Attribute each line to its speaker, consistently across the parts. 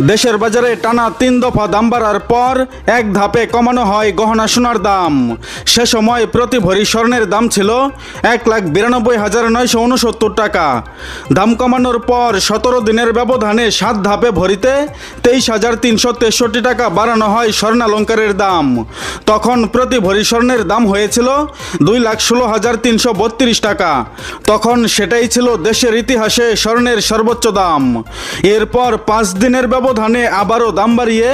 Speaker 1: দেশের বাজারে টানা তিন দফা দাম বাড়ার পর এক ধাপে কমানো হয় গহনা সোনার দাম। সে সময় প্রতি ভরি স্বর্ণের দাম ছিল এক লাখ বিরানব্বই হাজার নয়শো উনসত্তর টাকা। দাম কমানোর পর সতেরো দিনের ব্যবধানে সাত ধাপে ভরিতে তেইশ হাজার তিনশো তেষট্টি টাকা বাড়ানো হয় স্বর্ণালঙ্কারের দাম। তখন প্রতি ভরি স্বর্ণের দাম হয়েছিল দুই লাখ ষোলো হাজার তিনশো বত্রিশ টাকা। তখন সেটাই ছিল দেশের ইতিহাসে স্বর্ণের সর্বোচ্চ দাম। এরপর পাঁচ দিনের ব্যবধানে আবারও দাম বাড়িয়ে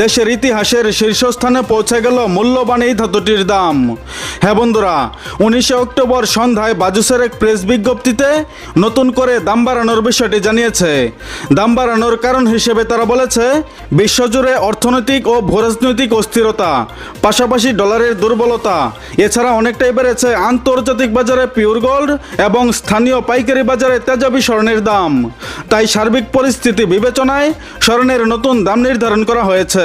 Speaker 1: দেশের ইতিহাসের শীর্ষস্থানে পৌঁছে গেল মূল্যবান এই ধাতুটির দাম। হ্যাঁ বন্ধুরা, উনিশে অক্টোবর সন্ধ্যায় বাজুসের এক প্রেস বিজ্ঞপ্তিতে নতুন করে দাম বাড়ানোর বিষয়টি জানিয়েছে। দাম বাড়ানোর কারণ হিসেবে তারা বলেছে, বিশ্বজুড়ে অর্থনৈতিক ও ভূরাজনৈতিক অস্থিরতা, পাশাপাশি ডলারের দুর্বলতা, এছাড়া অনেকটাই বেড়েছে আন্তর্জাতিক বাজারে পিওর গোল্ড এবং স্থানীয় পাইকারি বাজারে তেজাবি স্বর্ণের দাম। তাই সার্বিক পরিস্থিতি বিবেচনায় স্বর্ণের নতুন দাম নির্ধারণ করা হয়েছে।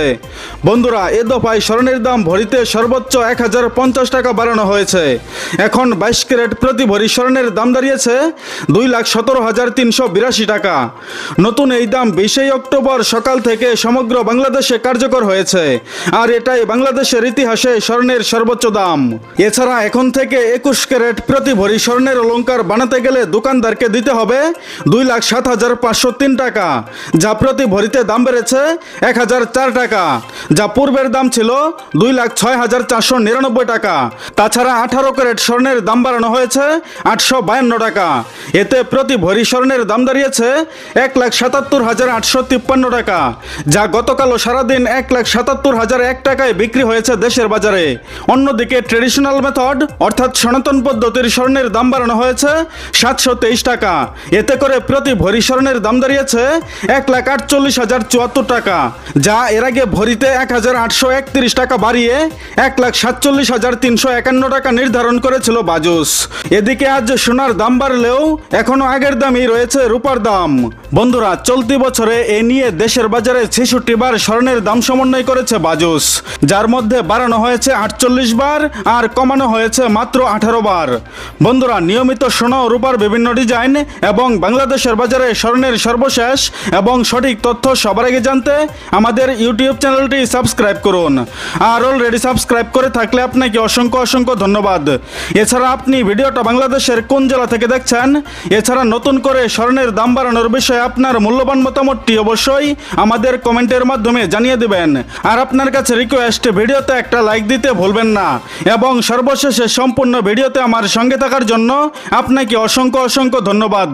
Speaker 1: বন্ধুরা, এ দফায় স্বর্ণের দাম ভরিতে সর্বোচ্চ এক হাজার পঞ্চাশ টাকা বাড়ানো হয়েছে। এখন বাইশ ক্যারেট প্রতি ভরি স্বর্ণের দাম দাঁড়িয়েছে দুই লাখ সতেরো হাজার তিনশো বিরাশি টাকা। নতুন এই দাম বিশেই অক্টোবর সকাল থেকে সমগ্র বাংলাদেশে কার্যকর হয়েছে। আর এটাই বাংলাদেশের ইতিহাসে স্বর্ণের সর্বোচ্চ দাম। এছাড়া এখন থেকে একুশ ক্যারেট প্রতি ভরি স্বর্ণের অলঙ্কার বানাতে গেলে দোকানদারকে দিতে হবে দুই লাখ সাত হাজার পাঁচশো তিন টাকা, যা প্রতি ভরিতে দাম বেড়েছে এক চার টাকা, যা পূর্বের দাম ছিল দুই লাখ ছয় হাজার চারশো নিরানব্বই টাকা। তাছাড়া আঠারো ক্যারেট স্বর্ণের দাম বাড়ানো হয়েছে আটশো বায়ান্ন টাকা। এতে প্রতি ভরি স্বর্ণের দাম দাঁড়িয়েছে এক লাখ সাতাত্তর হাজার আটশো তিপ্পান্ন টাকা, যা গতকালও সারাদিন এক লাখ সাতাত্তর হাজার এক টাকায় বিক্রি হয়েছে দেশের বাজারে। অন্যদিকে ট্রেডিশনাল মেথড, অর্থাৎ সনাতন পদ্ধতির স্বর্ণের দাম বাড়ানো হয়েছে সাতশো তেইশ টাকা। এতে করে প্রতি ভরি স্বর্ণের দাম দাঁড়িয়েছে এক লাখ আটচল্লিশ হাজার চুয়াত্তর টাকা, যা এর আগে ভরিতে এক হাজার আটশো একত্রিশ টাকা বাড়িয়ে এক লাখ সাতচল্লিশ হাজার তিনশো একান্ন টাকা নির্ধারণ করেছিল বাজুস। এদিকে আজ সোনার দাম বাড়লেও এখনও আগের দামই রয়েছে রূপার দাম। বন্ধুরা, চলতি বছরে এ নিয়ে দেশের বাজারে ছেষট্টি বার স্বর্ণের দাম সমন্বয় করেছে বাজুস, যার মধ্যে বাড়ানো হয়েছে আটচল্লিশ বার আর কমানো হয়েছে মাত্র আঠারো বার। বন্ধুরা, নিয়মিত সোনা ও রূপার বিভিন্ন ডিজাইন এবং বাংলাদেশের বাজারে স্বর্ণের সর্বশেষ এবং সঠিক তথ্য সবার আগে জানতে আমাদের ইউটিউব চ্যানেলটি সাবস্ক্রাইব করুন। আর অলরেডি সাবস্ক্রাইব করে থাকলে আপনাকে অসংখ্য অসংখ্য ধন্যবাদ। এছাড়া আপনি ভিডিওটা বাংলাদেশের কোন জেলা থেকে দেখছেন? এছাড়া নতুন করে স্বর্ণের দাম বাড়ানোর বিষয়ে আপনার মূল্যবান মতামতটি অবশ্যই আমাদের কমেন্টের মাধ্যমে জানিয়ে দেবেন। আর আপনার কাছে রিকোয়েস্ট ভিডিওতে একটা লাইক দিতে ভুলবেন না। এবং সর্বশেষে সম্পূর্ণ ভিডিওতে আমার সঙ্গে থাকার জন্য আপনাকে অসংখ্য অসংখ্য ধন্যবাদ।